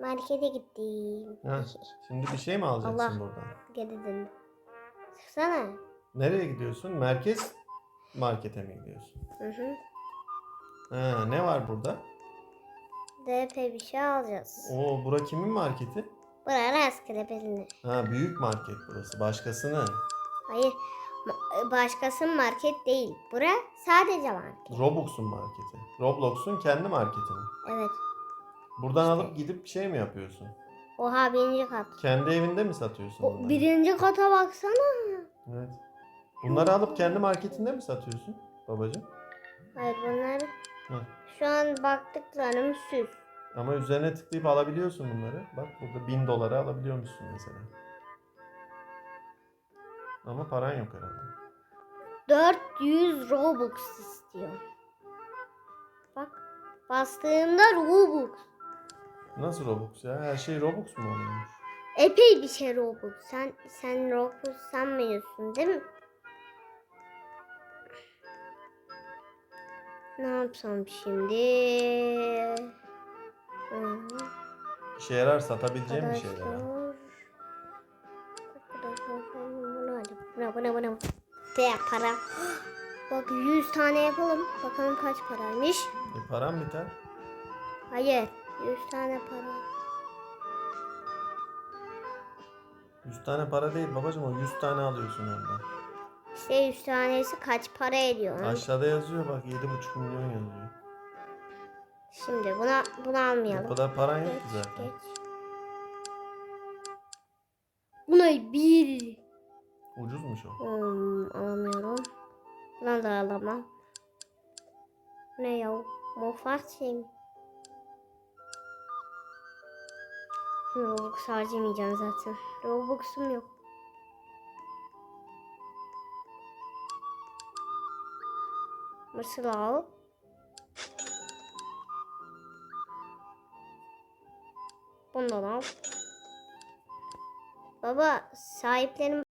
Markete gittim. Ha, şimdi bir şey mi alacaksın Allah. buradan? Döndüm. Çıksana. Nereye gidiyorsun? Merkez markete mi gidiyorsun? Hı hı. Ha, ne var burada? DP bir şey alacağız. Oo, bura kimin marketi? Buraya rastgele birini. Ha, büyük market burası. Başkasının. Hayır. Başkasının market değil. Bura sadece market. Robux'un marketi. Roblox'un kendi marketi mi? Evet. Buradan İşte. alıp gidip şey mi yapıyorsun? Oha birinci kat. Kendi evinde mi satıyorsun O, bunları? birinci kata baksana. Evet. Bunları alıp kendi marketinde mi satıyorsun babacığım? Hayır bunlar Hı. şu an baktıklarım süs. Ama üzerine tıklayıp alabiliyorsun bunları. Bak burada 1000 dolara alabiliyormuşsun mesela. Ama paran yok herhalde. 400 Robux istiyor. Bak bastığımda Robux. Nasıl Robux ya? Her şey Robux mu oluyormuş? Epey bir şey Robux. Sen sen Robux sanmıyorsun değil mi? Ne yapsam şimdi? Hı, İşe yarar satabileceğim bir şeyler. Buna buna buna. Ve para. Bak 100 tane yapalım. Bakalım kaç paraymış. E, param biter. Hayır. 100 tane para. 100 tane para değil babacığım o 100 tane alıyorsun ondan. İşte 100 tanesi kaç para ediyor? Aşağıda yazıyor bak 7,5 milyon yazıyor. Şimdi buna bunu almayalım. O kadar paran yok ki zaten. geç. Buna bir. Ucuzmuş o. Hmm, alamıyorum. Buna da alamam. Bu Ne ya? Mofat şey mi? Robux harcamayacağım zaten. Robux'um yok. Mısır al. Bundan al. Baba sahiplerim